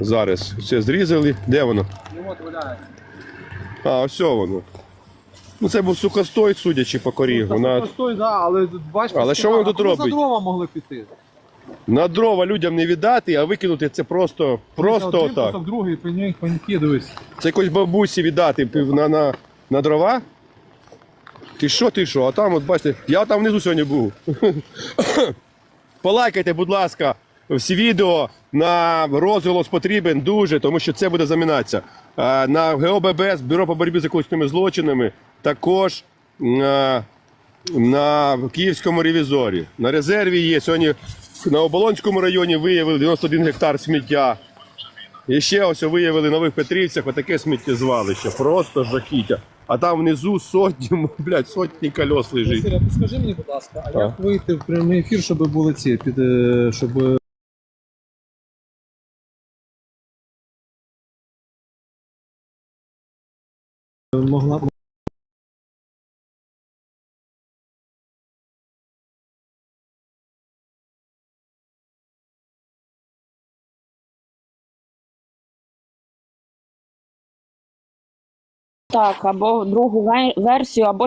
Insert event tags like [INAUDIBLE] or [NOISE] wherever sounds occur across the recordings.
Зараз все зрізали. Де воно? А, ось воно. Ну це був сухостой, судячи по корігу. На, Постой, да, але бачите, Але що воно тут робить? За дрова могли піти. на дрова людям не віддати, а викинути це просто, просто Один отак. кусок, другий, пеньки, пеньки, дивись. Це якось бабусі віддати пів- на, на, на дрова. Ти що, ти що? А там, от бачите, я там внизу сьогодні був. [COUGHS] Полайкайте, будь ласка, всі відео на розголос потрібен дуже, тому що це буде замінатися. На ГОББС, Бюро по боротьбі з екологічними злочинами, також на, на Київському ревізорі. На резерві є. Сьогодні на Оболонському районі виявили 91 гектар сміття. І ще ось виявили в Нових Петрівцях отаке сміттєзвалище. Просто жахіття. А там внизу сотні, блядь, сотні кольос лежить. Василя, підскажи мені, будь ласка, а А. як вийти в прямий ефір, щоб були ці, під, е, щоб... Могла Так, або другу версію, або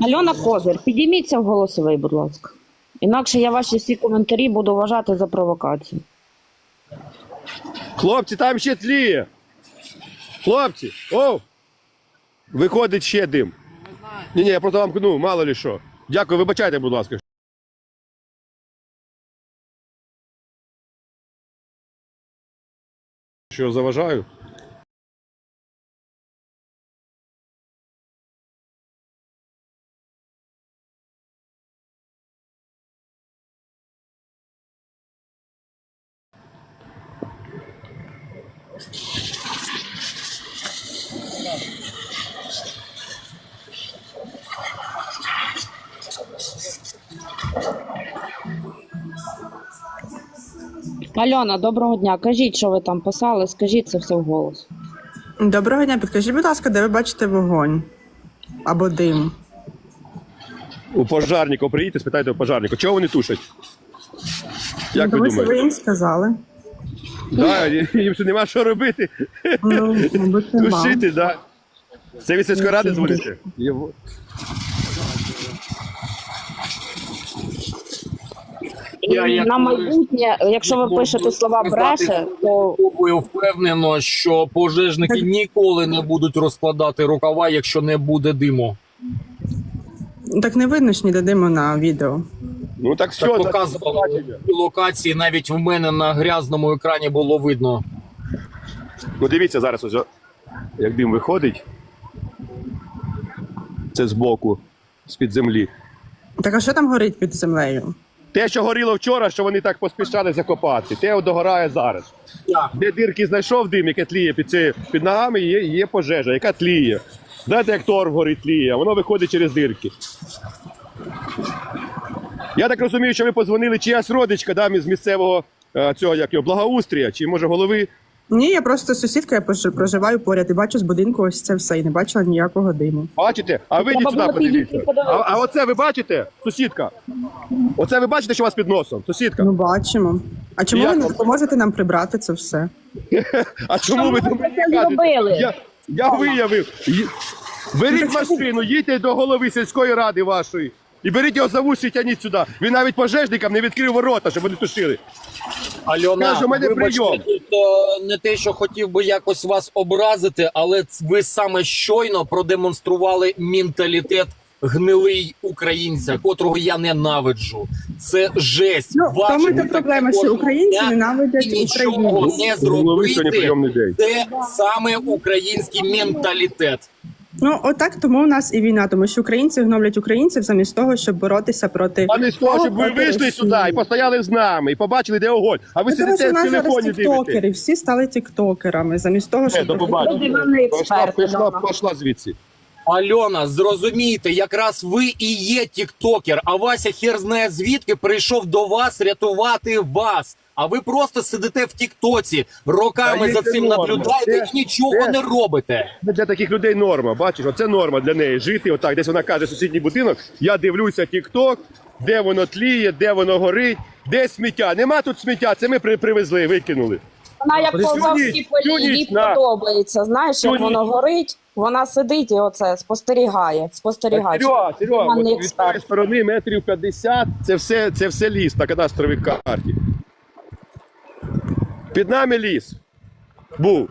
Альона Козир, підійміться в голосовий, будь ласка. Інакше я ваші всі коментарі буду вважати за провокацію. Хлопці, там ще тліє. Хлопці, о! Виходить ще дим. Ні, ні, я просто вам ну, мало ли що. Дякую, вибачайте, будь ласка. Що заважаю? Альона, доброго дня. Кажіть, що ви там писали, скажіть це все вголос. Доброго дня, підкажіть, будь ласка, де ви бачите вогонь або дим? У пожарника приїдьте, спитайте у пожарника, чого вони тушать? Як Ну, ви тому що ви думаєте? їм сказали. Да, їм що нема що робити. Ну, мабуть, нема. Тушити, да. Це від сільської ради дзвоните? Я як на майбутнє, якщо ви пишете слова бреше, то Тобою впевнено, що пожежники ніколи не будуть розкладати рукава, якщо не буде диму. Так не видно ж ніде диму на відео. Ну так все, Так так, локації, навіть в мене на грязному екрані було видно. Ну дивіться зараз, ось, як дим виходить. Це збоку, з-під землі. Так а що там горить під землею? Те, що горіло вчора, що вони так поспішали закопати, те догорає зараз. Де дирки знайшов дим, яке тліє під, ці, під ногами, є, є пожежа, яка тліє. Знаєте, як торф горить тліє, воно виходить через дирки. Я так розумію, що ви подзвонили чиясь родичка да, з місцевого е, цього як його, благоустрія, чи може голови. Ні, я просто сусідка, я пож- проживаю поряд і бачу з будинку ось це все, і не бачила ніякого диму. Бачите? А ви Треба сюди було підійти подивіться. подивитися. А, а оце ви бачите, сусідка? Оце ви бачите, що у вас під носом? Сусідка? Ну, бачимо. А чому Як ви не вам? допоможете нам прибрати це все? [LAUGHS] А чому ви це кажете? зробили? Я, я виявив. Ї- Беріть машину, їдьте до голови сільської ради вашої. І беріть його за вуші і тяніть сюди. Він навіть пожежникам не відкрив ворота, щоб вони тушили. Альона, Каже, у мене вибачте, прийом. тут е, не те, що хотів би якось вас образити, але ц- ви саме щойно продемонстрували менталітет гнилий українця, котрого я ненавиджу. Це жесть. Ну, в тому та проблема, що українці ненавидять нічого українців. не голови сьогодні зробити. прийомний день. Це саме український менталітет. Ну, отак тому у нас і війна, тому що українці гноблять українців замість того, щоб боротися проти Замість з того, щоб ви вийшли Росії. сюди і постояли з нами, і побачили, де огонь. А ви Ну, сидите в телефоні дивитесь. тіктокери, всі стали тіктокерами, замість того, Е, щоб До побачення. Експерти, пішла, пішла звідси. Альона, зрозумійте, якраз ви і є тіктокер, а Вася хер знає звідки прийшов до вас рятувати вас. А ви просто сидите в Тіктоці, роками Та за цим норма. наблюдаєте Це- і нічого це- не робите. Це Для таких людей норма. Бачиш, оце норма для неї. Жити отак. Десь вона каже, сусідній будинок. Я дивлюся тік-ток, де воно тліє, де воно горить, де сміття. Нема тут сміття, це ми при- привезли, викинули. Вона як полтавські полі, їй подобається. Знаєш, як воно горить, вона сидить і оце спостерігає. спостерігає. Серега, Серега, от від експерт. сторони метрів 50, це все, це все ліс на кадастровій карті. Під нами ліс. Був.